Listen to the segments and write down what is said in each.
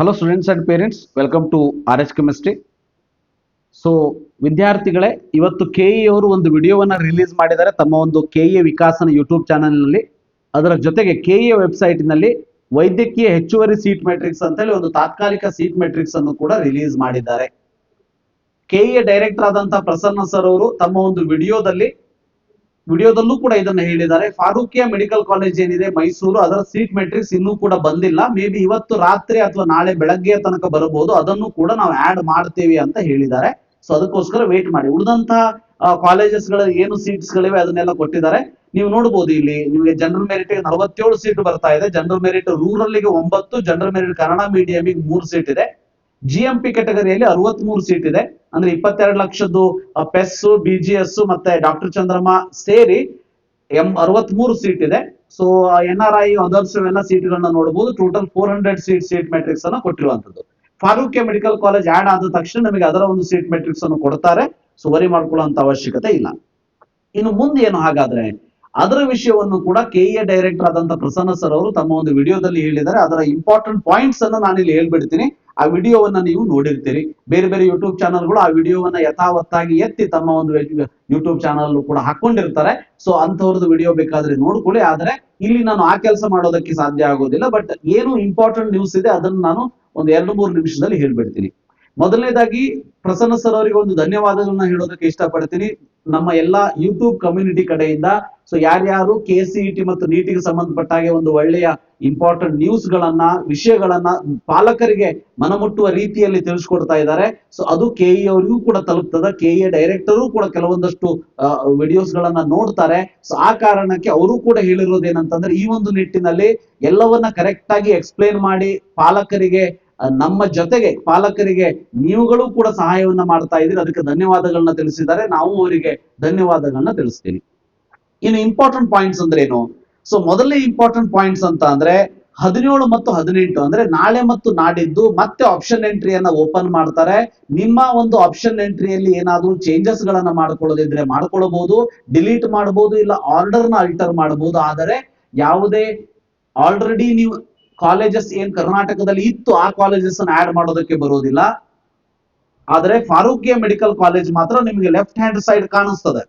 Hello students and parents welcome to R H chemistry so ವಿದ್ಯಾರ್ಥಿಗಳೇ, ಇವತ್ತು K E ಅವರು ಒಂದು ವಿಡಿಯೋವನ್ನು ರಿಲೀಸ್ ಮಾಡಿದ್ದಾರೆ. ತಮ್ಮ ಒಂದು ಕೆ ಇ ವಿಕಾಸನ ಯೂಟ್ಯೂಬ್ ಚಾನಲ್ನಲ್ಲಿ ಅದರ ಜೊತೆಗೆ ಕೆ ಇ ವೆಬ್ಸೈಟ್ನಲ್ಲಿ ವೈದ್ಯಕೀಯ ಹೆಚ್ಚುವರಿ ಸೀಟ್ ಮೆಟ್ರಿಕ್ಸ್ ಅಂತೇಳಿ ಒಂದು ತಾತ್ಕಾಲಿಕ ಸೀಟ್ ಮೆಟ್ರಿಕ್ಸ್ ಅನ್ನು ಕೂಡ ರಿಲೀಸ್ ಮಾಡಿದ್ದಾರೆ. ಕೆ ಇ ಡೈರೆಕ್ಟರ್ ಆದಂತಹ ಪ್ರಸನ್ನ ಸರ್ ಅವರು ತಮ್ಮ ಒಂದು ವಿಡಿಯೋದಲ್ಲಿ ವಿಡಿಯೋದಲ್ಲೂ ಕೂಡ ಇದನ್ನ ಹೇಳಿದ್ದಾರೆ. ಫಾರೂಕಿಯಾ ಮೆಡಿಕಲ್ ಕಾಲೇಜ್ ಏನಿದೆ ಮೈಸೂರು, ಅದರ ಸೀಟ್ ಮೆಟ್ರಿಕ್ಸ್ ಇನ್ನೂ ಕೂಡ ಬಂದಿಲ್ಲ. ಮೇ ಬಿ ಇವತ್ತು ರಾತ್ರಿ ಅಥವಾ ನಾಳೆ ಬೆಳಗ್ಗೆ ತನಕ ಬರಬಹುದು. ಅದನ್ನು ಕೂಡ ನಾವು ಆಡ್ ಮಾಡ್ತೀವಿ ಅಂತ ಹೇಳಿದ್ದಾರೆ. ಸೊ ಅದಕ್ಕೋಸ್ಕರ ವೇಟ್ ಮಾಡಿ. ಉಳಿದಂತಹ ಕಾಲೇಜಸ್ಗಳ ಏನು ಸೀಟ್ಸ್ ಗಳಿವೆ ಅದನ್ನೆಲ್ಲ ಕೊಟ್ಟಿದ್ದಾರೆ. ನೀವು ನೋಡಬಹುದು ಇಲ್ಲಿ ನಿಮಗೆ ಜನರಲ್ ಮೆರಿಟ್ ನಲವತ್ತೇಳು ಸೀಟ್ ಬರ್ತಾ ಇದೆ. ಜನರಲ್ ಮೆರಿಟ್ ರೂರಲ್ಗೆ ಒಂಬತ್ತು ಜನರಲ್ ಮೆರಿಟ್ ಕನ್ನಡ ಮೀಡಿಯಂ ಮೂರು ಸೀಟ್ ಇದೆ. ಜಿಎಂಪಿ ಕೆಟಗರಿಯಲ್ಲಿ ಅರವತ್ಮೂರು ಸೀಟ್ ಇದೆ. ಅಂದ್ರೆ ಇಪ್ಪತ್ತೆರಡು ಲಕ್ಷದ್ದು ಪೆಸ್ ಬಿ ಜಿ ಎಸ್ ಮತ್ತೆ ಡಾಕ್ಟರ್ ಚಂದ್ರಮ್ಮ ಸೇರಿ ಎಂ ಅರವತ್ಮೂರು ಸೀಟ್ ಇದೆ. So N R I others ಎಲ್ಲ ಸೀಟ್ಗಳನ್ನ ನೋಡಬಹುದು total four hundred seat seat matrix ಅನ್ನ ಕೊಟ್ಟಿರುವಂತದ್ದು ಫಾರೂಕ್ಯ ಮೆಡಿಕಲ್ ಕಾಲೇಜ್ ಆಡ್ ಆದ ತಕ್ಷಣ ನಮಗೆ ಅದರ ಒಂದು ಸೀಟ್ ಮೆಟ್ರಿಕ್ಸ್ ಅನ್ನು ಕೊಡ್ತಾರೆ. ಸೊ ವರಿ ಮಾಡ್ಕೊಳ್ಳುವಂತ ಅವಶ್ಯಕತೆ ಇಲ್ಲ. ಇನ್ನು ಮುಂದೆ ಏನು ಹಾಗಾದ್ರೆ, ಅದರ ವಿಷಯವನ್ನು ಕೂಡ ಕೆ ಎ ಡೈರೆಕ್ಟರ್ ಆದಂತ ಪ್ರಸನ್ನ ಸರ್ ಅವರು ತಮ್ಮ ಒಂದು ವಿಡಿಯೋದಲ್ಲಿ ಹೇಳಿದ್ದಾರೆ. ಅದರ ಇಂಪಾರ್ಟೆಂಟ್ ಪಾಯಿಂಟ್ಸ್ ಅನ್ನು ನಾನು ಇಲ್ಲಿ ಹೇಳ್ಬಿಡ್ತೀನಿ. ಆ ವಿಡಿಯೋವನ್ನ ನೀವು ನೋಡಿರ್ತೀರಿ. ಬೇರೆ ಬೇರೆ ಯೂಟ್ಯೂಬ್ ಚಾನಲ್ಗಳು ಆ ವಿಡಿಯೋವನ್ನ ಯಥಾವತ್ತಾಗಿ ಎತ್ತಿ ತಮ್ಮ ಒಂದು ಯೂಟ್ಯೂಬ್ ಚಾನಲ್ ಕೂಡ ಹಾಕೊಂಡಿರ್ತಾರೆ. ಸೊ ಅಂತವ್ರದ್ದು ವಿಡಿಯೋ ಬೇಕಾದ್ರೆ ನೋಡ್ಕೊಳ್ಳಿ. ಆದ್ರೆ ಇಲ್ಲಿ ನಾನು ಆ ಕೆಲಸ ಮಾಡೋದಕ್ಕೆ ಸಾಧ್ಯ ಆಗೋದಿಲ್ಲ. ಬಟ್ ಏನು ಇಂಪಾರ್ಟೆಂಟ್ ನ್ಯೂಸ್ ಇದೆ ಅದನ್ನ ನಾನು ಒಂದು ಎರಡು ಮೂರು ನಿಮಿಷದಲ್ಲಿ ಹೇಳ್ಬಿಡ್ತೀನಿ. ಮೊದಲನೇದಾಗಿ ಪ್ರಸನ್ನ ಸರ್ ಅವರಿಗೆ ಒಂದು ಧನ್ಯವಾದಗಳನ್ನ ಹೇಳೋದಕ್ಕೆ ಇಷ್ಟಪಡ್ತೀನಿ. ನಮ್ಮ ಎಲ್ಲಾ ಯೂಟ್ಯೂಬ್ ಕಮ್ಯುನಿಟಿ ಕಡೆಯಿಂದ ಸೊ ಯಾರ್ಯಾರು ಕೆ ಸಿ ಇ ಟಿ ಮತ್ತು ನೀಟಿಗೆ ಸಂಬಂಧಪಟ್ಟ ಹಾಗೆ ಒಂದು ಒಳ್ಳೆಯ ಇಂಪಾರ್ಟೆಂಟ್ ನ್ಯೂಸ್ ಗಳನ್ನ, ವಿಷಯಗಳನ್ನ ಪಾಲಕರಿಗೆ ಮನಮುಟ್ಟುವ ರೀತಿಯಲ್ಲಿ ತಿಳಿಸ್ಕೊಡ್ತಾ ಇದ್ದಾರೆ. ಸೊ ಅದು ಕೆ ಇ ಅವರಿಗೂ ಕೂಡ ತಲುಪ್ತದ. ಕೆ ಇ ಡೈರೆಕ್ಟರು ಕೂಡ ಕೆಲವೊಂದಷ್ಟು ವಿಡಿಯೋಸ್ ಗಳನ್ನ ನೋಡ್ತಾರೆ. ಸೊ ಆ ಕಾರಣಕ್ಕೆ ಅವರು ಕೂಡ ಹೇಳಿರೋದೇನಂತಂದ್ರೆ, ಈ ಒಂದು ನಿಟ್ಟಿನಲ್ಲಿ ಎಲ್ಲವನ್ನ ಕರೆಕ್ಟ್ ಆಗಿ ಎಕ್ಸ್ಪ್ಲೇನ್ ಮಾಡಿ ಪಾಲಕರಿಗೆ ನಮ್ಮ ಜೊತೆಗೆ ಪಾಲಕರಿಗೆ ನೀವುಗಳು ಕೂಡ ಸಹಾಯವನ್ನ ಮಾಡ್ತಾ ಇದ್ದೀರಿ. ಅದಕ್ಕೆ ಧನ್ಯವಾದಗಳನ್ನ ತಿಳಿಸಿದ್ದಾರೆ. ನಾವು ಅವರಿಗೆ ಧನ್ಯವಾದಗಳನ್ನ ತಿಳಿಸ್ತೀನಿ ಇನ್ನು ಇಂಪಾರ್ಟೆಂಟ್ ಪಾಯಿಂಟ್ಸ್ ಅಂದ್ರೆ ಏನು? ಸೊ ಮೊದಲನೇ ಇಂಪಾರ್ಟೆಂಟ್ ಪಾಯಿಂಟ್ಸ್ ಅಂತ ಅಂದ್ರೆ ಹದಿನೇಳು ಮತ್ತು ಹದಿನೆಂಟು ಅಂದ್ರೆ ನಾಳೆ ಮತ್ತು ನಾಡಿದ್ದು ಮತ್ತೆ ಆಪ್ಷನ್ ಎಂಟ್ರಿಯನ್ನ ಓಪನ್ ಮಾಡ್ತಾರೆ. ನಿಮ್ಮ ಒಂದು ಆಪ್ಷನ್ ಎಂಟ್ರಿಯಲ್ಲಿ ಏನಾದ್ರೂ ಚೇಂಜಸ್ ಗಳನ್ನ ಮಾಡ್ಕೊಳ್ಳೋದಿದ್ರೆ ಮಾಡ್ಕೊಳ್ಬಹುದು ಡಿಲೀಟ್ ಮಾಡಬಹುದು ಇಲ್ಲ ಆರ್ಡರ್ನ ಅಲ್ಟರ್ ಮಾಡಬಹುದು ಆದರೆ ಯಾವುದೇ ಆಲ್ರೆಡಿ ನೀವು ಕಾಲೇಜಸ್ ಏನ್ ಕರ್ನಾಟಕದಲ್ಲಿ ಇತ್ತು, ಆ ಕಾಲೇಜಸ್ ಅನ್ನ ಆಡ್ ಮಾಡೋದಕ್ಕೆ ಬರೋದಿಲ್ಲ. ಆದರೆ ಫಾರೂಕಿಯಾ ಮೆಡಿಕಲ್ ಕಾಲೇಜ್ ಮಾತ್ರ ನಿಮಗೆ ಲೆಫ್ಟ್ ಹ್ಯಾಂಡ್ ಸೈಡ್ ಕಾಣಿಸ್ತದೆ.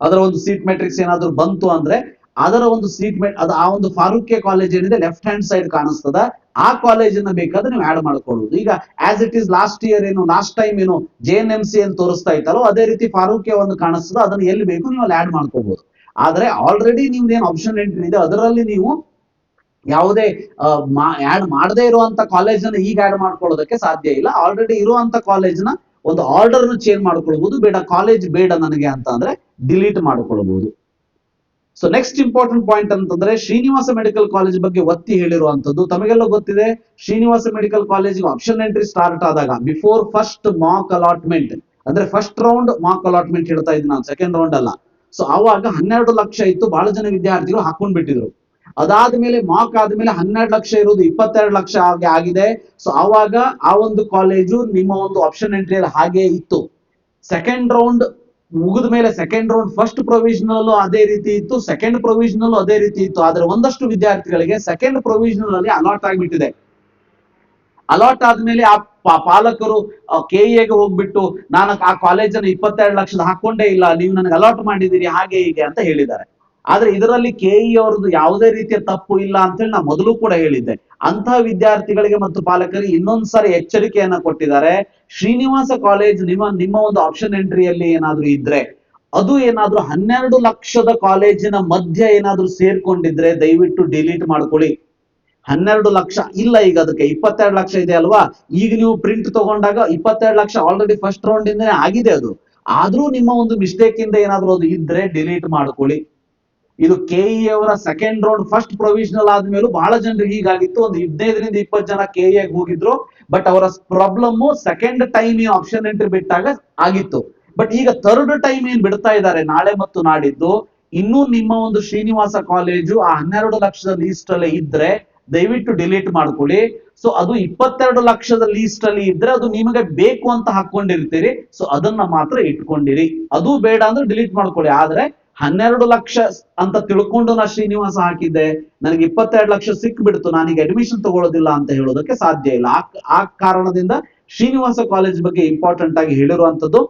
ಅದರ ಒಂದು ಸೀಟ್ ಮೆಟ್ರಿಕ್ಸ್ ಏನಾದರೂ ಬಂತು ಅಂದ್ರೆ ಅದರ ಒಂದು ಸೀಟ್ ಅದು ಆ ಒಂದು ಫಾರೂಕೆ ಕಾಲೇಜ್ ಏನಿದೆ ಲೆಫ್ಟ್ ಹ್ಯಾಂಡ್ ಸೈಡ್ ಕಾಣಿಸ್ತದ. ಆ ಕಾಲೇಜನ್ನ ಬೇಕಾದ್ರೆ ನೀವು ಆಡ್ ಮಾಡ್ಕೊಳ್ಳೋದು ಈಗ as it is last year ಏನು ಲಾಸ್ಟ್ ಟೈಮ್ ಏನು ಜೆ ಎನ್ ಎಂ ಸಿ ಏನು ತೋರಿಸ್ತಾ ಇತ್ತಲ್ಲೋ, ಅದೇ ರೀತಿ ಫಾರೂಕೆ ಒಂದು ಕಾಣಿಸ್ತದ, ಅದನ್ನ ಎಲ್ಲಿ ಬೇಕು ನೀವು ಅಲ್ಲಿ ಆಡ್ ಮಾಡ್ಕೋಬಹುದು ಆದ್ರೆ ಆಲ್ರೆಡಿ ನಿಮ್ದು ಏನು ಆಪ್ಷನ್ ಎಂಟ್ರಿ ಇದೆ, ಅದರಲ್ಲಿ ನೀವು ಯಾವುದೇ ಆಡ್ ಮಾಡದೇ ಇರುವಂತ ಕಾಲೇಜ್ ಅನ್ನ ಈಗ ಆಡ್ ಮಾಡ್ಕೊಳ್ಳೋದಕ್ಕೆ ಸಾಧ್ಯ ಇಲ್ಲ. ಆಲ್ರೆಡಿ ಇರುವಂತ ಕಾಲೇಜ್ನ ಒಂದು ಆರ್ಡರ್ ಚೇಂಜ್ ಮಾಡ್ಕೊಳ್ಬಹುದು ಬೇಡ ಕಾಲೇಜ್ ಬೇಡ ನನಗೆ ಅಂತ ಅಂದ್ರೆ ಡಿಲೀಟ್ ಮಾಡ್ಕೊಳ್ಬಹುದು ಸೊ ನೆಕ್ಸ್ಟ್ ಇಂಪಾರ್ಟೆಂಟ್ ಪಾಯಿಂಟ್ ಅಂತಂದ್ರೆ ಶ್ರೀನಿವಾಸ ಮೆಡಿಕಲ್ ಕಾಲೇಜ್ ಬಗ್ಗೆ ಒತ್ತಿ ಹೇಳಿರುವಂತದ್ದು ತಮಗೆಲ್ಲ ಗೊತ್ತಿದೆ, Srinivasa medical college option entry start ಆದಾಗ ಬಿಫೋರ್ ಫಸ್ಟ್ ಮಾಕ್ ಅಲಾಟ್ಮೆಂಟ್ ಅಂದ್ರೆ ಫಸ್ಟ್ ರೌಂಡ್ ಮಾಕ್ ಅಲಾಟ್ಮೆಂಟ್ ಹೇಳ್ತಾ ಇದ್ದೀನಿ ನಾನು ಸೆಕೆಂಡ್ ರೌಂಡ್ ಅಲ್ಲ. ಸೊ ಅವಾಗ ಹನ್ನೆರಡು ಲಕ್ಷ ಇತ್ತು, ಬಹಳ ಜನ ವಿದ್ಯಾರ್ಥಿಗಳು ಹಾಕೊಂಡ್ ಬಿಟ್ಟಿದ್ರು. ಅದಾದ್ಮೇಲೆ ಮಾಕ್ ಆದ್ಮೇಲೆ ಹನ್ನೆರಡು ಲಕ್ಷ ಇರೋದು ಇಪ್ಪತ್ತೆರಡು ಲಕ್ಷ ಹಾಗೆ ಆಗಿದೆ. ಸೊ ಆವಾಗ ಆ ಒಂದು ಕಾಲೇಜು ನಿಮ್ಮ ಒಂದು ಆಪ್ಷನ್ ಎಂಟ್ರಿಯಲ್ಲಿ ಹಾಗೆ ಇತ್ತು. ಸೆಕೆಂಡ್ ರೌಂಡ್ ಮುಗಿದ ಮೇಲೆ ಸೆಕೆಂಡ್ ರೌಂಡ್ ಫಸ್ಟ್ ಪ್ರೊವಿಷನಲ್ ಅದೇ ರೀತಿ ಇತ್ತು. ಸೆಕೆಂಡ್ ಪ್ರೊವಿಷನಲ್ ಅದೇ ರೀತಿ ಇತ್ತು. ಆದ್ರೆ ಒಂದಷ್ಟು ವಿದ್ಯಾರ್ಥಿಗಳಿಗೆ ಸೆಕೆಂಡ್ ಪ್ರೊವಿಷನಲ್ ಅಲ್ಲಿ ಅಲಾಟ್ ಆಗಿಬಿಟ್ಟಿದೆ. ಅಲಾಟ್ ಆದ್ಮೇಲೆ ಆ ಪಾಲಕರು ಕೆ ಎಗೆ ಹೋಗ್ಬಿಟ್ಟು, ನಾನು ಆ ಕಾಲೇಜನ್ನು ಇಪ್ಪತ್ತೆರಡು ಲಕ್ಷದ ಹಾಕೊಂಡೇ ಇಲ್ಲ. ನೀವು ನನಗೆ ಅಲಾಟ್ ಮಾಡಿದ್ದೀರಿ. ಹಾಗೆ ಹೀಗೆ ಅಂತ ಹೇಳಿದ್ದಾರೆ. ಆದ್ರೆ ಇದರಲ್ಲಿ ಕೆ ಇ ಅವ್ರದ್ದು ಯಾವುದೇ ರೀತಿಯ ತಪ್ಪು ಇಲ್ಲ ಅಂತ ಹೇಳಿ ನಾ ಮೊದಲು ಕೂಡ ಹೇಳಿದ್ದೆ. ಅಂತಹ ವಿದ್ಯಾರ್ಥಿಗಳಿಗೆ ಮತ್ತು ಪಾಲಕರಿಗೆ ಇನ್ನೊಂದ್ಸರಿ ಎಚ್ಚರಿಕೆಯನ್ನ ಕೊಟ್ಟಿದ್ದಾರೆ. ಶ್ರೀನಿವಾಸ ಕಾಲೇಜ್ ನಿಮ್ಮ ನಿಮ್ಮ ಒಂದು ಆಪ್ಷನ್ ಎಂಟ್ರಿಯಲ್ಲಿ ಏನಾದ್ರೂ ಇದ್ರೆ, ಅದು ಏನಾದ್ರೂ ಹನ್ನೆರಡು ಲಕ್ಷದ ಕಾಲೇಜಿನ ಮಧ್ಯ ಏನಾದ್ರೂ ಸೇರ್ಕೊಂಡಿದ್ರೆ ದಯವಿಟ್ಟು ಡಿಲೀಟ್ ಮಾಡ್ಕೊಳ್ಳಿ. ಹನ್ನೆರಡು ಲಕ್ಷ ಇಲ್ಲ ಈಗ ಅದಕ್ಕೆ, ಇಪ್ಪತ್ತೆರಡು ಲಕ್ಷ ಇದೆ ಅಲ್ವಾ? ಈಗ ನೀವು ಪ್ರಿಂಟ್ ತಗೊಂಡಾಗ ಇಪ್ಪತ್ತೆರಡು ಲಕ್ಷ ಆಲ್ರೆಡಿ ಫಸ್ಟ್ ರೌಂಡ್ ಇಂದನೇ ಆಗಿದೆ ಅದು. ಆದ್ರೂ ನಿಮ್ಮ ಒಂದು ಮಿಸ್ಟೇಕ್ ಇಂದ ಏನಾದ್ರೂ ಅದು ಇದ್ರೆ ಡಿಲೀಟ್ ಮಾಡ್ಕೊಳ್ಳಿ. ಇದು ಕೆ ಇ ಅವರ ಸೆಕೆಂಡ್ ರೌಂಡ್ ಫಸ್ಟ್ ಪ್ರೊವಿಷನಲ್ ಆದ್ಮೇಲೂ ಬಹಳ ಜನರಿಗೆ ಹೀಗಾಗಿತ್ತು. ಒಂದು ಹದಿನೈದರಿಂದ ಇಪ್ಪತ್ತು ಜನ ಕೆ ಎ ಹೋಗಿದ್ರು. ಬಟ್ ಅವರ problem second time option entry ಬಿಟ್ಟಾಗ ಆಗಿತ್ತು. ಬಟ್ ಈಗ ಥರ್ಡ್ ಟೈಮ್ ಏನ್ ಬಿಡ್ತಾ ಇದ್ದಾರೆ? ನಾಳೆ ಮತ್ತು ನಾಡಿದ್ದು ಇನ್ನೂ ನಿಮ್ಮ ಒಂದು ಶ್ರೀನಿವಾಸ ಕಾಲೇಜು ಆ ಹನ್ನೆರಡು ಲಕ್ಷದ ಲೀಸ್ಟ್ ಅಲ್ಲಿ ಇದ್ರೆ ದಯವಿಟ್ಟು ಡಿಲೀಟ್ ಮಾಡ್ಕೊಳ್ಳಿ. ಸೊ ಅದು ಇಪ್ಪತ್ತೆರಡು ಲಕ್ಷದ ಲೀಸ್ಟ್ ಅಲ್ಲಿ ಇದ್ರೆ ಅದು ನಿಮಗೆ ಬೇಕು ಅಂತ ಹಾಕೊಂಡಿರ್ತೀರಿ. ಸೊ ಅದನ್ನ ಮಾತ್ರ ಇಟ್ಕೊಂಡಿರಿ. ಅದು ಬೇಡ ಅಂದ್ರೆ ಡಿಲೀಟ್ ಮಾಡ್ಕೊಳ್ಳಿ. ಆದ್ರೆ ಹನ್ನೆರಡು ಲಕ್ಷ ಅಂತ ತಿಳ್ಕೊಂಡು ನಾ ಶ್ರೀನಿವಾಸ ಹಾಕಿದ್ದೆ. ನನಗೆ ಇಪ್ಪತ್ತೆರಡು ಲಕ್ಷ ಸಿಕ್ಬಿಡ್ತು. ನನಗೆ ಅಡ್ಮಿಷನ್ ತಗೊಳ್ಳೋದಿಲ್ಲ ಅಂತ ಹೇಳೋದಕ್ಕೆ ಸಾಧ್ಯ ಇಲ್ಲ. ಆ ಆ ಕಾರಣದಿಂದ ಶ್ರೀನಿವಾಸ ಕಾಲೇಜ್ ಬಗ್ಗೆ ಇಂಪಾರ್ಟೆಂಟ್ ಆಗಿ ಹೇಳಿರುವಂತದ್ದು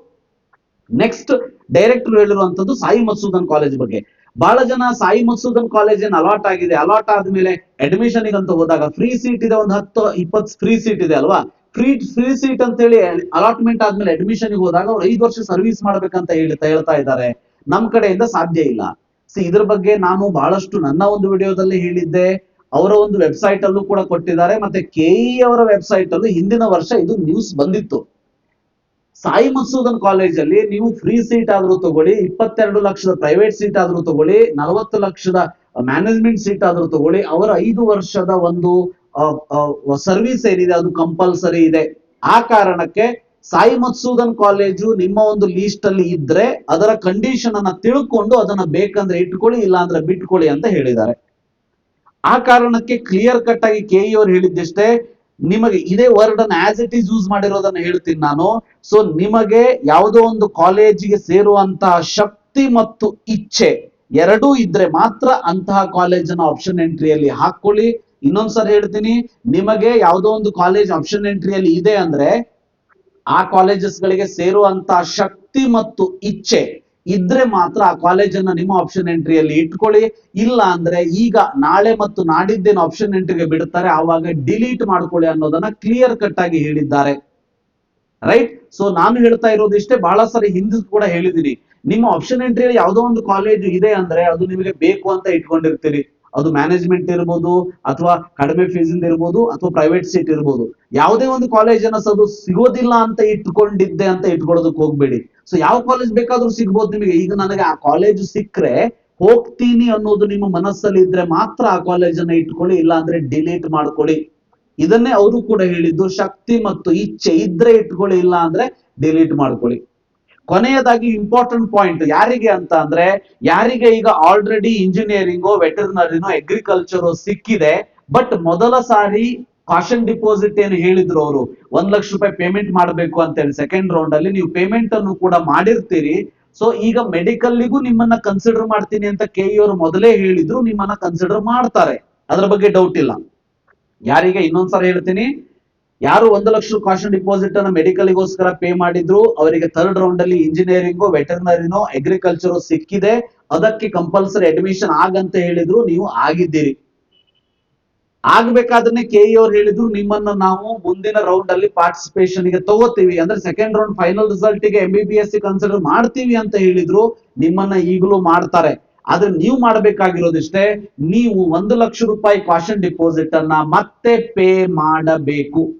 ನೆಕ್ಸ್ಟ್ ಡೈರೆಕ್ಟರ್ ಹೇಳಿರುವಂತದ್ದು ಸಾಯಿ ಮಸೂದನ್ ಕಾಲೇಜ್ ಬಗ್ಗೆ. ಬಹಳ ಜನ ಸಾಯಿ ಮಸೂದನ್ ಕಾಲೇಜ್ ಏನ್ ಅಲಾಟ್ ಆಗಿದೆ. ಅಲಾಟ್ ಆದ್ಮೇಲೆ ಅಡ್ಮಿಷನ್ ಅಂತ ಹೋದಾಗ ಫ್ರೀ ಸೀಟ್ ಇದೆ, ಒಂದು ಹತ್ತು, ಇಪ್ಪತ್ತು ಫ್ರೀ ಸೀಟ್ ಇದೆ ಅಲ್ವಾ? ಫ್ರೀ ಫ್ರೀ ಸೀಟ್ ಅಂತ ಹೇಳಿ ಅಲಾಟ್ಮೆಂಟ್ ಆದ್ಮೇಲೆ ಅಡ್ಮಿಷನ್ ಹೋದಾಗ ಅವ್ರು ಐದು ವರ್ಷ ಸರ್ವಿಸ್ ಮಾಡ್ಬೇಕಂತ ಹೇಳ್ತಾ ಹೇಳ್ತಾ ಇದ್ದಾರೆ. ನಮ್ ಕಡೆಯಿಂದ ಸಾಧ್ಯ ಇಲ್ಲ. ಸೊ ಇದ್ರ ಬಗ್ಗೆ ನಾನು ಬಹಳಷ್ಟು ನನ್ನ ಒಂದು ವಿಡಿಯೋದಲ್ಲಿ ಹೇಳಿದ್ದೆ. ಅವರ ಒಂದು ವೆಬ್ಸೈಟ್ ಅಲ್ಲೂ ಕೂಡ ಕೊಟ್ಟಿದ್ದಾರೆ. ಮತ್ತೆ ಕೆಇ ಅವರ ವೆಬ್ಸೈಟ್ ಅಲ್ಲೂ ಹಿಂದಿನ ವರ್ಷ ಇದು ನ್ಯೂಸ್ ಬಂದಿತ್ತು. ಸಾಯಿ ಮಸೂದನ್ ಕಾಲೇಜಲ್ಲಿ ನೀವು ಫ್ರೀ ಸೀಟ್ ಆದ್ರೂ ತಗೊಳ್ಳಿ, ಇಪ್ಪತ್ತೆರಡು ಲಕ್ಷದ ಪ್ರೈವೇಟ್ ಸೀಟ್ ಆದ್ರೂ ತಗೊಳ್ಳಿ, ನಲವತ್ತು ಲಕ್ಷದ ಮ್ಯಾನೇಜ್ಮೆಂಟ್ ಸೀಟ್ ಆದ್ರೂ ತಗೊಳ್ಳಿ, ಅವರ ಐದು ವರ್ಷದ ಒಂದು ಸರ್ವಿಸ್ ಏನಿದೆ, ಅದು ಕಂಪಲ್ಸರಿ ಇದೆ. ಆ ಕಾರಣಕ್ಕೆ ಸಾಯಿ ಮತ್ಸೂದನ್ ಕಾಲೇಜು ನಿಮ್ಮ ಒಂದು ಲೀಸ್ಟ್ ಅಲ್ಲಿ ಇದ್ರೆ ಅದರ ಕಂಡೀಷನ್ ಅನ್ನ ತಿಳ್ಕೊಂಡು ಅದನ್ನ ಬೇಕಂದ್ರೆ ಇಟ್ಕೊಳ್ಳಿ, ಇಲ್ಲಾಂದ್ರೆ ಬಿಟ್ಕೊಳ್ಳಿ ಅಂತ ಹೇಳಿದ್ದಾರೆ. ಆ ಕಾರಣಕ್ಕೆ ಕ್ಲಿಯರ್ ಕಟ್ ಆಗಿ ಕೆ ಅವ್ರು ಹೇಳಿದ್ದಷ್ಟೇ, ನಿಮಗೆ ಇದೇ ವರ್ಡ್ ಅನ್ನ ಆಸ್ ಇಟ್ ಈಸ್ ಯೂಸ್ ಮಾಡಿರೋದನ್ನ ಹೇಳ್ತೀನಿ ನಾನು. ಸೊ ನಿಮಗೆ ಯಾವುದೋ ಒಂದು ಕಾಲೇಜಿಗೆ ಸೇರುವಂತಹ ಶಕ್ತಿ ಮತ್ತು ಇಚ್ಛೆ ಎರಡೂ ಇದ್ರೆ ಮಾತ್ರ ಅಂತಹ ಕಾಲೇಜನ್ನ ಆಪ್ಷನ್ ಎಂಟ್ರಿಯಲ್ಲಿ ಹಾಕೊಳ್ಳಿ ಇನ್ನೊಂದ್ಸರಿ ಹೇಳ್ತೀನಿ, ನಿಮಗೆ ಯಾವುದೋ ಒಂದು ಕಾಲೇಜ್ ಆಪ್ಷನ್ ಎಂಟ್ರಿಯಲ್ಲಿ ಇದೆ ಅಂದ್ರೆ ಆ ಕಾಲೇಜಸ್ ಗಳಿಗೆ ಸೇರುವಂತ ಶಕ್ತಿ ಮತ್ತು ಇಚ್ಛೆ ಇದ್ರೆ ಮಾತ್ರ ಆ ಕಾಲೇಜನ್ನ ನಿಮ್ಮ ಆಪ್ಷನ್ ಎಂಟ್ರಿಯಲ್ಲಿ ಇಟ್ಕೊಳ್ಳಿ. ಇಲ್ಲ ಅಂದ್ರೆ ಈಗ ನಾಳೆ ಮತ್ತು ನಾಡಿದ್ದೇನು ಆಪ್ಷನ್ ಎಂಟ್ರಿಗೆ ಬಿಡುತ್ತಾರೆ ಆವಾಗ ಡಿಲೀಟ್ ಮಾಡ್ಕೊಳ್ಳಿ ಅನ್ನೋದನ್ನ ಕ್ಲಿಯರ್ ಕಟ್ ಆಗಿ ಹೇಳಿದ್ದಾರೆ. ರೈಟ್ ಸೊ ನಾನು ಹೇಳ್ತಾ ಇರೋದು ಇಷ್ಟೇ, ಬಹಳ ಸರಿ ಹಿಂದಿ ಕೂಡ ಹೇಳಿದ್ದೀನಿ. ನಿಮ್ಮ ಆಪ್ಷನ್ ಎಂಟ್ರಿಯಲ್ಲಿ ಯಾವುದೋ ಒಂದು ಕಾಲೇಜ್ ಇದೆ ಅಂದ್ರೆ ಅದು ನಿಮಗೆ ಬೇಕು ಅಂತ ಇಟ್ಕೊಂಡಿರ್ತೀರಿ. ಅದು ಮ್ಯಾನೇಜ್ಮೆಂಟ್ ಇರ್ಬೋದು ಅಥವಾ ಕಡಿಮೆ ಫೀಸ್ ಇಂದ ಇರ್ಬೋದು ಅಥವಾ ಪ್ರೈವೇಟ್ ಸೀಟ್ ಇರ್ಬೋದು. ಯಾವುದೇ ಒಂದು ಕಾಲೇಜ್ ಅದು ಸಿಗೋದಿಲ್ಲ ಅಂತ ಇಟ್ಕೊಂಡಿದ್ದೆ ಅಂತ ಇಟ್ಕೊಳ್ಳೋದಕ್ಕೆ ಹೋಗ್ಬೇಡಿ. ಸೊ ಯಾವ ಕಾಲೇಜ್ ಬೇಕಾದ್ರೂ ಸಿಗ್ಬೋದು ನಿಮಗೆ. ಈಗ ನನಗೆ ಆ ಕಾಲೇಜ್ ಸಿಕ್ಕರೆ ಹೋಗ್ತೀನಿ ಅನ್ನೋದು ನಿಮ್ಮ ಮನಸ್ಸಲ್ಲಿ ಇದ್ರೆ ಮಾತ್ರ ಆ ಕಾಲೇಜನ್ನ ಇಟ್ಕೊಳ್ಳಿ ಇಲ್ಲ ಅಂದ್ರೆ ಡಿಲೀಟ್ ಮಾಡ್ಕೊಳ್ಳಿ. ಇದನ್ನೇ ಅವರು ಕೂಡ ಹೇಳಿದ್ದು, ಶಕ್ತಿ ಮತ್ತು ಇಚ್ಛೆ ಇದ್ರೆ ಇಟ್ಕೊಳ್ಳಿ ಇಲ್ಲ ಅಂದ್ರೆ ಡಿಲೀಟ್ ಮಾಡ್ಕೊಳ್ಳಿ. ಕೊನೆಯದಾಗಿ ಇಂಪಾರ್ಟೆಂಟ್ ಪಾಯಿಂಟ್ ಯಾರಿಗೆ ಅಂತ ಅಂದ್ರೆ, ಯಾರಿಗೆ ಈಗ ಆಲ್ರೆಡಿ ಇಂಜಿನಿಯರಿಂಗೋ ವೆಟರ್ನರಿನೋ ಅಗ್ರಿಕಲ್ಚರ್ ಸಿಕ್ಕಿದೆ ಬಟ್ ಮೊದಲ ಸಾರಿ ಕಾಶನ್ ಡಿಪಾಸಿಟ್ ಏನು ಹೇಳಿದ್ರು ಅವರು, ಒಂದ್ ಲಕ್ಷ ರೂಪಾಯಿ ಪೇಮೆಂಟ್ ಮಾಡಬೇಕು ಅಂತ ಹೇಳಿ ಸೆಕೆಂಡ್ ರೌಂಡ್ ಅಲ್ಲಿ ನೀವು ಪೇಮೆಂಟ್ ಅನ್ನು ಕೂಡ ಮಾಡಿರ್ತೀರಿ. ಸೊ ಈಗ ಮೆಡಿಕಲ್ಗೂ ನಿಮ್ಮನ್ನ ಕನ್ಸಿಡರ್ ಮಾಡ್ತೀನಿ ಅಂತ ಕೆ ಅವರು ಮೊದಲೇ ಹೇಳಿದ್ರು, ನಿಮ್ಮನ್ನ ಕನ್ಸಿಡರ್ ಮಾಡ್ತಾರೆ. ಅದ್ರ ಬಗ್ಗೆ ಡೌಟ್ ಇಲ್ಲ. ಯಾರಿಗೆ ಇನ್ನೊಂದ್ಸಲ ಹೇಳ್ತೀನಿ ಯಾರು ಒಂದು ಲಕ್ಷ ಕಾಶನ್ ಡಿಪಾಸಿಟ್ ಅನ್ನ ಮೆಡಿಕಲ್ಗೋಸ್ಕರ ಪೇ ಮಾಡಿದ್ರು, ಅವರಿಗೆ ಥರ್ಡ್ ರೌಂಡ್ ಅಲ್ಲಿ ಇಂಜಿನಿಯರಿಂಗು ವೆಟರ್ನರಿನೋ ಅಗ್ರಿಕಲ್ಚರ್ ಸಿಕ್ಕಿದೆ. ಅದಕ್ಕೆ ಕಂಪಲ್ಸರಿ ಅಡ್ಮಿಷನ್ ಆಗಂತ ಹೇಳಿದ್ರು, ನೀವು ಆಗಿದ್ದೀರಿ. ಆಗ್ಬೇಕಾದ್ರೆ ಕೆ ಅವ್ರು ಹೇಳಿದ್ರು, ನಿಮ್ಮನ್ನ ನಾವು ಮುಂದಿನ ರೌಂಡ್ ಅಲ್ಲಿ ಪಾರ್ಟಿಸಿಪೇಷನ್ಗೆ ತಗೋತೀವಿ. ಅಂದ್ರೆ ಸೆಕೆಂಡ್ ರೌಂಡ್ ಫೈನಲ್ ರಿಸಲ್ಟ್ಗೆ ಎಂ ಬಿ ಕನ್ಸಿಡರ್ ಮಾಡ್ತೀವಿ ಅಂತ ಹೇಳಿದ್ರು, ನಿಮ್ಮನ್ನ ಈಗಲೂ ಮಾಡ್ತಾರೆ. ಆದ್ರೆ ನೀವು ಮಾಡ್ಬೇಕಾಗಿರೋದಿಷ್ಟೇ, ನೀವು ಒಂದು ಲಕ್ಷ ರೂಪಾಯಿ ಕಾಶನ್ ಡಿಪಾಸಿಟ್ ಅನ್ನ ಮತ್ತೆ ಪೇ ಮಾಡಬೇಕು.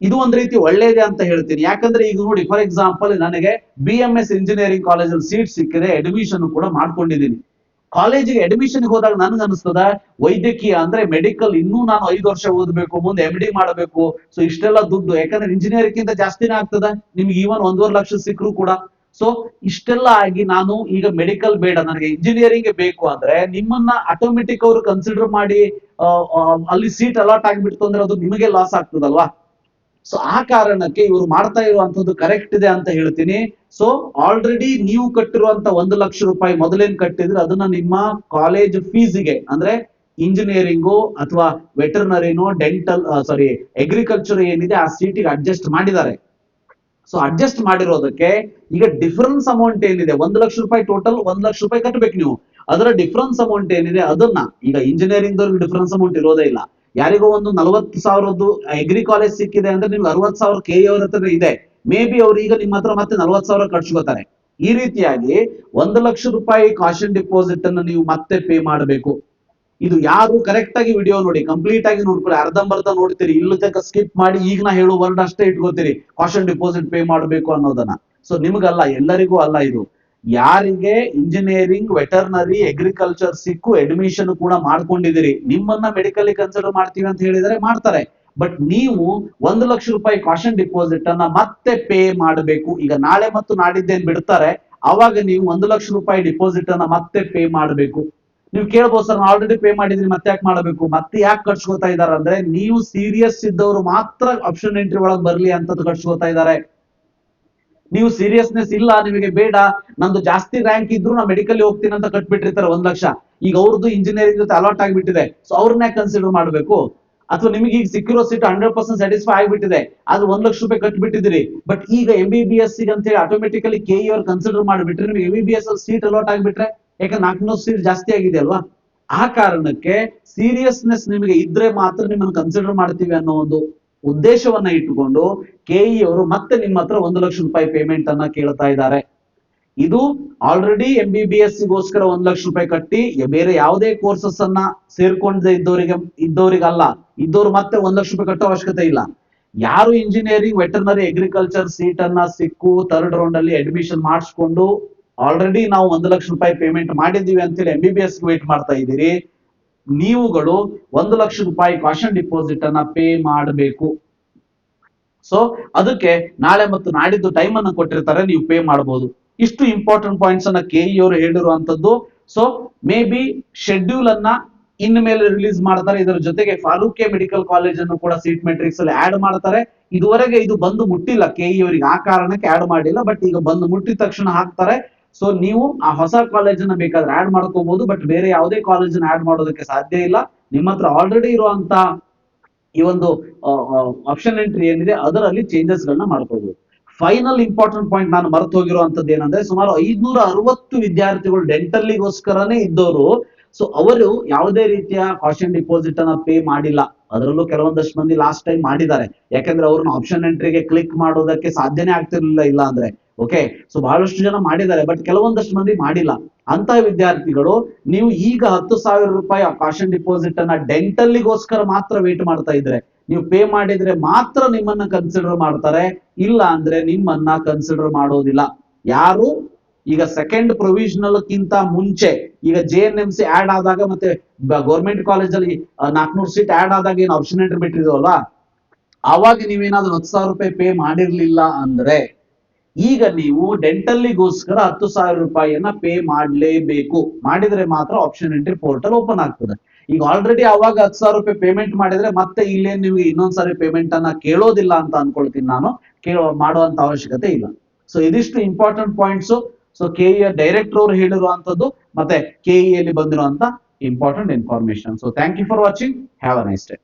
ಇದು ಒಂದ್ ರೀತಿ ಒಳ್ಳೇದೆ ಅಂತ ಹೇಳ್ತೀನಿ. ಯಾಕಂದ್ರೆ ಈಗ ನೋಡಿ ಫಾರ್ ಎಕ್ಸಾಂಪಲ್ ನನಗೆ ಬಿ ಎಂ ಎಸ್ ಇಂಜಿನಿಯರಿಂಗ್ ಕಾಲೇಜಲ್ಲಿ ಸೀಟ್ ಸಿಕ್ಕಿದೆ ಅಡ್ಮಿಷನ್ ಕೂಡ ಮಾಡ್ಕೊಂಡಿದ್ದೀನಿ. ಕಾಲೇಜಿಗೆ ಅಡ್ಮಿಷನ್ ಹೋದಾಗ ನನ್ಗೆ ಅನಿಸ್ತದ, ವೈದ್ಯಕೀಯ ಅಂದ್ರೆ ಮೆಡಿಕಲ್ ಇನ್ನೂ ನಾನು ಐದು ವರ್ಷ ಓದಬೇಕು, ಮುಂದೆ ಎಂ ಡಿ ಮಾಡಬೇಕು ಸೊ ಇಷ್ಟೆಲ್ಲ ದುಡ್ಡು. ಯಾಕಂದ್ರೆ ಇಂಜಿನಿಯರಿಂಗ್ ಜಾಸ್ತಿನೇ ಆಗ್ತದ, ನಿಮ್ಗೆ ಈವನ್ ಒಂದೂವರೆ ಲಕ್ಷ ಸಿಕ್ಕರು ಕೂಡ. ಸೊ ಇಷ್ಟೆಲ್ಲ ಆಗಿ ನಾನು ಈಗ ಮೆಡಿಕಲ್ ಬೇಡ, ನನಗೆ ಇಂಜಿನಿಯರಿಂಗ್ ಬೇಕು ಅಂದ್ರೆ ನಿಮ್ಮನ್ನ ಆಟೋಮೆಟಿಕ್ ಅವರು ಕನ್ಸಿಡರ್ ಮಾಡಿ ಅಲ್ಲಿ ಸೀಟ್ ಅಲಾಟ್ ಆಗಿಬಿಡ್ತು ಅಂದ್ರೆ ಅದು ನಿಮಗೆ ಲಾಸ್ ಆಗ್ತದಲ್ವಾ? ಸೊ ಆ ಕಾರಣಕ್ಕೆ ಇವರು ಮಾಡ್ತಾ ಇರುವಂತದ್ದು ಕರೆಕ್ಟ್ ಇದೆ ಅಂತ ಹೇಳ್ತೀನಿ. ಸೊ ಆಲ್ರೆಡಿ ನೀವು ಕಟ್ಟಿರುವಂತ ಒಂದು ಲಕ್ಷ ರೂಪಾಯಿ ಮೊದಲೇನ್ ಕಟ್ಟಿದ್ರೆ, ಅದನ್ನ ನಿಮ್ಮ ಕಾಲೇಜ್ ಫೀಸಿಗೆ ಅಂದ್ರೆ ಇಂಜಿನಿಯರಿಂಗು ಅಥವಾ ವೆಟರ್ನರಿನೋ ಡೆಂಟಲ್ ಸಾರಿ ಅಗ್ರಿಕಲ್ಚರ್ ಏನಿದೆ ಆ ಸೀಟಿಗೆ ಅಡ್ಜಸ್ಟ್ ಮಾಡಿದ್ದಾರೆ. ಸೊ ಅಡ್ಜಸ್ಟ್ ಮಾಡಿರೋದಕ್ಕೆ ಈಗ ಡಿಫರೆನ್ಸ್ ಅಮೌಂಟ್ ಏನಿದೆ? ಒಂದು ಲಕ್ಷ ರೂಪಾಯಿ ಟೋಟಲ್ ಒಂದ್ ಲಕ್ಷ ರೂಪಾಯಿ ಕಟ್ಟಬೇಕು ನೀವು. ಅದರ ಡಿಫರೆನ್ಸ್ ಅಮೌಂಟ್ ಏನಿದೆ? ಅದನ್ನ, ಈಗ ಇಂಜಿನಿಯರಿಂಗ್ ಡಿಫರೆನ್ಸ್ ಅಮೌಂಟ್ ಇರೋದೇ ಇಲ್ಲ. ಯಾರಿಗೋ ಒಂದು ನಲವತ್ತು ಸಾವಿರದ್ದು ಎಗ್ರಿ ಕಾಲೇಜ್ ಸಿಕ್ಕಿದೆ ಅಂದ್ರೆ ನಿಮ್ಗೆ ಅರವತ್ ಸಾವಿರ ಕೆ ಅವ್ರ ಹತ್ರ ಇದೆ. ಮೇ ಬಿ ಅವ್ರು ಈಗ ನಿಮ್ಮ ಹತ್ರ ಮತ್ತೆ ನಲವತ್ ಸಾವಿರ ಕಟ್ಸ್ಕೊತಾರೆ. ಈ ರೀತಿಯಾಗಿ ಒಂದು ಲಕ್ಷ ರೂಪಾಯಿ ಕಾಶನ್ ಡಿಪಾಸಿಟ್ ಅನ್ನು ನೀವು ಮತ್ತೆ ಪೇ ಮಾಡಬೇಕು. ಇದು ಯಾರು ಕರೆಕ್ಟ್ ಆಗಿ ವಿಡಿಯೋ ನೋಡಿ ಕಂಪ್ಲೀಟ್ ಆಗಿ ನೋಡ್ಕೊಳ್ಳಿ. ಅರ್ಧಂಬರ್ಧ ನೋಡ್ತೀರಿ. ಇಲ್ಲ ತನಕ ಸ್ಕಿಪ್ ಮಾಡಿ ಈಗ ನಾ ಹೇಳೋ ವರ್ಡ್ ಅಷ್ಟೇ ಇಟ್ಕೋತೀರಿ. ಕಾಶನ್ ಡಿಪಾಸಿಟ್ ಪೇ ಮಾಡಬೇಕು ಅನ್ನೋದನ್ನ. ಸೊ ನಿಮ್ಗಲ್ಲ, ಎಲ್ಲರಿಗೂ ಅಲ್ಲ ಇದು. ಯಾರಿಗೆ ಇಂಜಿನಿಯರಿಂಗ್ ವೆಟರ್ನರಿ ಅಗ್ರಿಕಲ್ಚರ್ ಸಿಕ್ಕು ಅಡ್ಮಿಷನ್ ಕೂಡ ಮಾಡ್ಕೊಂಡಿದ್ದೀರಿ. ನಿಮ್ಮನ್ನ ಮೆಡಿಕಲ್ ಕನ್ಸಿಡರ್ ಮಾಡ್ತೀವಿ ಅಂತ ಹೇಳಿದರೆ ಮಾಡ್ತಾರೆ. ಬಟ್ ನೀವು ಒಂದು ಲಕ್ಷ ರೂಪಾಯಿ ಕಾಶನ್ ಡಿಪಾಸಿಟ್ ಅನ್ನ ಮತ್ತೆ ಪೇ ಮಾಡಬೇಕು. ಈಗ ನಾಳೆ ಮತ್ತು ನಾಡಿದ್ದೇನ್ ಬಿಡ್ತಾರೆ, ಅವಾಗ ನೀವು ಒಂದು ಲಕ್ಷ ರೂಪಾಯಿ ಡಿಪಾಸಿಟ್ ಅನ್ನ ಮತ್ತೆ ಪೇ ಮಾಡಬೇಕು. ನೀವು ಕೇಳ್ಬೋದು ಸರ್ ಆಲ್ರೆಡಿ ಪೇ ಮಾಡಿದ್ರಿ ಮತ್ತೆ ಯಾಕೆ ಮಾಡಬೇಕು? ಮತ್ತೆ ಯಾಕೆ ಕಟ್ಸ್ಕೊತಾ ಇದಾರೆ ಅಂದ್ರೆ ನೀವು ಸೀರಿಯಸ್ ಇದ್ದವರು ಮಾತ್ರ ಆಪ್ಷನ್ ಎಂಟ್ರಿ ಒಳಗೆ ಬರ್ಲಿ ಅಂತ ಕಟ್ಸ್ಕೊತಾ ಇದ್ದಾರೆ. ನೀವು ಸೀರಿಯಸ್ನೆಸ್ ಇಲ್ಲ, ನಿಮಗೆ ಬೇಡ. ನಂದು ಜಾಸ್ತಿ ರ್ಯಾಂಕ್ ಇದ್ರು ನಾ ಮೆಡಿಕಲ್ ಹೋಗ್ತೀನಿ ಅಂತ ಕಟ್ಬಿಟ್ಟಿರ್ತಾರೆ ಒಂದ್ ಲಕ್ಷ. ಈಗ ಅವ್ರದ್ದು ಇಂಜಿನಿಯರಿಂಗ್ ಜೊತೆ ಅಲಾಟ್ ಆಗಿಬಿಟ್ಟಿದೆ. ಸೊ ಅವ್ರನ್ನೇ ಕನ್ಸಿಡರ್ ಮಾಡಬೇಕು. ಅಥವಾ ನಿಮಗೆ ಈಗ ಸಿಕ್ಕಿರೋ ಸೀಟ್ ಹಂಡ್ರೆಡ್ ಪರ್ಸೆಂಟ್ ಸ್ಯಾಟಿಸ್ಫೈ ಆಗಿಬಿಟ್ಟಿದೆ. ಆದ್ರೆ ಒಂದ್ ಲಕ್ಷ ರೂಪಾಯಿ ಕಟ್ಬಿಟ್ಟಿದ್ದೀರಿ. ಬಟ್ ಈಗ ಎಂ ಬಿ ಬಿ ಎಸ್ ಅಂತ ಹೇಳಿ ಆಟೋಮೆಟಿಕಲಿ ಕೆ ಇ ಅವ್ರು ಕನ್ಸಿಡರ್ ಮಾಡಿಬಿಟ್ರೆ ನಿಮಗೆ ಎಂ ಬಿ ಬಿ ಎಸ್ ಅಲ್ಲಿ ಸೀಟ್ ಅಲಾಟ್ ಆಗಿಬಿಟ್ರೆ ಯಾಕಂದ್ರೆ ನಾಲ್ಕುನೂರು ಸೀಟ್ ಜಾಸ್ತಿ ಆಗಿದೆ ಅಲ್ವಾ? ಆ ಕಾರಣಕ್ಕೆ ಸೀರಿಯಸ್ನೆಸ್ ನಿಮಗೆ ಇದ್ರೆ ಮಾತ್ರ ನಿಮ್ಮನ್ನು ಕನ್ಸಿಡರ್ ಮಾಡ್ತೀವಿ ಅನ್ನೋ ಒಂದು ಉದ್ದೇಶವನ್ನ ಇಟ್ಟುಕೊಂಡು ಕೆಇ ಅವರು ಮತ್ತೆ ನಿಮ್ಮ ಹತ್ರ ಒಂದು ಲಕ್ಷ ರೂಪಾಯಿ ಪೇಮೆಂಟ್ ಅನ್ನ ಕೇಳ್ತಾ ಇದ್ದಾರೆ. ಇದು already M B B S ಗೋಸ್ಕರ ಒಂದ್ ಲಕ್ಷ ರೂಪಾಯಿ ಕಟ್ಟಿ ಬೇರೆ ಯಾವುದೇ ಕೋರ್ಸಸ್ ಅನ್ನ ಸೇರ್ಕೊಂಡೇ ಇದ್ದವರಿಗೆ, ಇದ್ದವರಿಗಲ್ಲ. ಇದ್ದವ್ರು ಮತ್ತೆ ಒಂದ್ ಲಕ್ಷ ರೂಪಾಯಿ ಕಟ್ಟೋ ಅವಶ್ಯಕತೆ ಇಲ್ಲ. ಯಾರು ಇಂಜಿನಿಯರಿಂಗ್ ವೆಟರ್ನರಿ ಅಗ್ರಿಕಲ್ಚರ್ ಸೀಟ್ ಅನ್ನ ಸಿಕ್ಕು ಥರ್ಡ್ ರೌಂಡ್ ಅಲ್ಲಿ ಅಡ್ಮಿಷನ್ ಮಾಡಿಸ್ಕೊಂಡು ಆಲ್ರೆಡಿ ನಾವು ಒಂದು ಲಕ್ಷ ರೂಪಾಯಿ ಪೇಮೆಂಟ್ ಮಾಡಿದೀವಿ ಅಂತೇಳಿ M B B S wait ಮಾಡ್ತಾ ಇದ್ದೀರಿ. ನೀವುಗಳು ಒಂದು ಲಕ್ಷ ರೂಪಾಯಿ ಕಾಶನ್ ಡಿಪಾಸಿಟ್ ಅನ್ನ ಪೇ ಮಾಡಬೇಕು. ಸೊ ಅದಕ್ಕೆ ನಾಳೆ ಮತ್ತು ನಾಡಿದ್ದು ಟೈಮ್ ಅನ್ನು ಕೊಟ್ಟಿರ್ತಾರೆ, ನೀವು ಪೇ ಮಾಡಬಹುದು ಇಷ್ಟು ಇಂಪಾರ್ಟೆಂಟ್ ಪಾಯಿಂಟ್ಸ್ ಅನ್ನ ಕೆ ಅವರು ಹೇಳಿರುವಂತದ್ದು ಸೊ ಮೇ ಬಿ ಶೆಡ್ಯೂಲ್ ಅನ್ನ ಇನ್ ಮೇಲೆ ರಿಲೀಸ್ ಮಾಡ್ತಾರೆ. ಇದರ ಜೊತೆಗೆ ಫಾರೂಕೆ ಮೆಡಿಕಲ್ ಕಾಲೇಜ್ ಅನ್ನು ಕೂಡ ಸೀಟ್ ಮೆಟ್ರಿಕ್ಸ್ ಅಲ್ಲಿ ಆಡ್ ಮಾಡ್ತಾರೆ. ಇದುವರೆಗೆ ಇದು ಬಂದು ಮುಟ್ಟಿಲ್ಲ. ಕೆ ಅವರಿಗೆ ಆ ಕಾರಣಕ್ಕೆ ಆಡ್ ಮಾಡಿಲ್ಲ ಬಟ್ ಈಗ ಬಂದು ಮುಟ್ಟಿದ ತಕ್ಷಣ ಹಾಕ್ತಾರೆ. ಸೊ ನೀವು ಆ ಹೊಸ ಕಾಲೇಜನ್ನ ಬೇಕಾದ್ರೆ ಆಡ್ ಮಾಡ್ಕೋಬಹುದು ಬಟ್ ಬೇರೆ ಯಾವುದೇ ಕಾಲೇಜನ್ನ ಆಡ್ ಮಾಡೋದಕ್ಕೆ ಸಾಧ್ಯ ಇಲ್ಲ. ನಿಮ್ಮ ಹತ್ರ ಆಲ್ರೆಡಿ ಇರುವಂತ ಈ ಒಂದು ಆಪ್ಷನ್ ಎಂಟ್ರಿ ಏನಿದೆ, ಅದರಲ್ಲಿ ಚೇಂಜಸ್ ಗಳನ್ನ ಮಾಡ್ಕೋಬಹುದು ಫೈನಲ್ ಇಂಪಾರ್ಟೆಂಟ್ ಪಾಯಿಂಟ್ ನಾನು ಮರೆತು ಹೋಗಿರುವಂತದ್ದು ಏನಂದ್ರೆ, ಸುಮಾರು ಐದ್ನೂರ ಅರವತ್ತು ವಿದ್ಯಾರ್ಥಿಗಳು ಡೆಂಟಲ್ಲಿಗೋಸ್ಕರನೇ ಇದ್ದವರು ಸೊ ಅವರು ಯಾವುದೇ ರೀತಿಯ ಕಾಶನ್ ಡಿಪಾಸಿಟ್ ಅನ್ನ ಪೇ ಮಾಡಿಲ್ಲ. ಅದರಲ್ಲೂ ಕೆಲವೊಂದಷ್ಟು ಮಂದಿ ಲಾಸ್ಟ್ ಟೈಮ್ ಮಾಡಿದ್ದಾರೆ. ಯಾಕಂದ್ರೆ ಅವ್ರನ್ನ ಆಪ್ಷನ್ ಎಂಟ್ರಿಗೆ ಕ್ಲಿಕ್ ಮಾಡೋದಕ್ಕೆ ಸಾಧ್ಯನೇ ಆಗ್ತಿರ್ಲಿಲ್ಲ, ಇಲ್ಲ ಅಂದ್ರೆ. ಓಕೆ ಸೊ ಬಹಳಷ್ಟು ಜನ ಮಾಡಿದ್ದಾರೆ ಬಟ್ ಕೆಲವೊಂದಷ್ಟು ಮಂದಿ ಮಾಡಿಲ್ಲ. ಅಂತ ವಿದ್ಯಾರ್ಥಿಗಳು ನೀವು ಈಗ ಹತ್ತು ಸಾವಿರ ರೂಪಾಯಿ ಕಾಶನ್ ಡಿಪಾಸಿಟ್ ಅನ್ನ ಡೆಂಟಲ್ಲಿಗೋಸ್ಕರ ಮಾತ್ರ ವೇಟ್ ಮಾಡ್ತಾ ಇದ್ರೆ, ನೀವು ಪೇ ಮಾಡಿದ್ರೆ ಮಾತ್ರ ನಿಮ್ಮನ್ನ ಕನ್ಸಿಡರ್ ಮಾಡ್ತಾರೆ, ಇಲ್ಲ ಅಂದ್ರೆ ನಿಮ್ಮನ್ನ ಕನ್ಸಿಡರ್ ಮಾಡೋದಿಲ್ಲ. ಯಾರು? ಈಗ ಸೆಕೆಂಡ್ ಪ್ರೊವಿಷನಲ್ ಕಿಂತ ಮುಂಚೆ, ಈಗ J N M C add ಆದಾಗ ಮತ್ತೆ ಗೌರ್ಮೆಂಟ್ ಕಾಲೇಜಲ್ಲಿ ನಾಲ್ಕನೂರು ಸೀಟ್ ಆಡ್ ಆದಾಗ ಏನು ಆಪ್ಷನ್ ಬಿಟ್ಟಿದ್ವಲ್ಲ ಆವಾಗ ನೀವೇನಾದ್ರೂ ಹತ್ತು ಸಾವಿರ ರೂಪಾಯಿ ಪೇ ಮಾಡಿರ್ಲಿಲ್ಲ ಅಂದ್ರೆ ಈಗ ನೀವು ಡೆಂಟಲ್ಲಿಗೋಸ್ಕರ ಹತ್ತು ಸಾವಿರ ರೂಪಾಯಿಯನ್ನ ಪೇ ಮಾಡಲೇಬೇಕು. ಮಾಡಿದ್ರೆ ಮಾತ್ರ ಆಪ್ಷನ್ ಎಂಟ್ರಿ ಪೋರ್ಟಲ್ ಓಪನ್ ಆಗ್ತದೆ. ಈಗ ಆಲ್ರೆಡಿ ಅವಾಗ ಹತ್ತು ಸಾವಿರ ರೂಪಾಯಿ ಪೇಮೆಂಟ್ ಮಾಡಿದ್ರೆ ಮತ್ತೆ ಇಲ್ಲೇನ್ ನಿಮಗೆ ಇನ್ನೊಂದ್ಸಾರಿ ಪೇಮೆಂಟ್ ಅನ್ನ ಕೇಳೋದಿಲ್ಲ ಅಂತ ಅನ್ಕೊಳ್ತೀನಿ ನಾನು. ಕೇಳೋ, ಮಾಡುವಂತ ಅವಶ್ಯಕತೆ ಇಲ್ಲ. ಸೊ ಇದಿಷ್ಟು important points so K E director ಅವರು ಹೇಳಿರುವಂತದ್ದು ಮತ್ತೆ ಕೆ ಇ ಅಲ್ಲಿ ಬಂದಿರುವಂತ important information so thank you for watching have a nice day